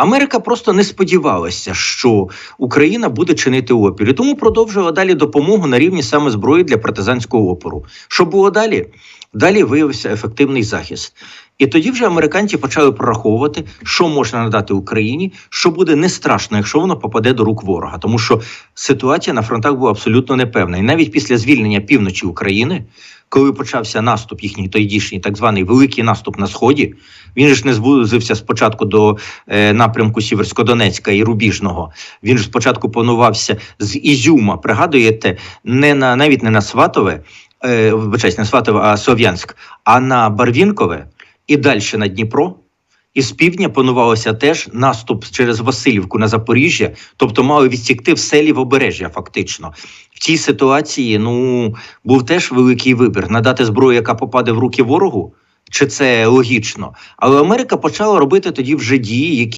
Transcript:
Америка просто не сподівалася, що Україна буде чинити опір, і тому продовжувала далі допомогу на рівні саме зброї для партизанського опору. Що було далі? Далі виявився ефективний захист. І тоді вже американці почали прораховувати, що можна надати Україні, що буде не страшно, якщо воно попаде до рук ворога, тому що ситуація на фронтах була абсолютно непевна. І навіть після звільнення півночі України, коли почався наступ, їхній тодішній так званий великий наступ на сході, він ж не звузився спочатку до е, напрямку Сіверськодонецька і Рубіжного. Він ж спочатку планувався з Ізюма. Пригадуєте, не на навіть не на Сватове, е, вибачайте, не Сватове, а Слов'янськ, а на Барвінкове і далі на Дніпро. І з півдня планувалося теж наступ через Васильівку на Запоріжжя, тобто мали відсікти все лівобережжя, фактично. В цій ситуації ну був теж великий вибір надати зброю, яка попаде в руки ворогу, чи це логічно. Але Америка почала робити тоді вже дії, які.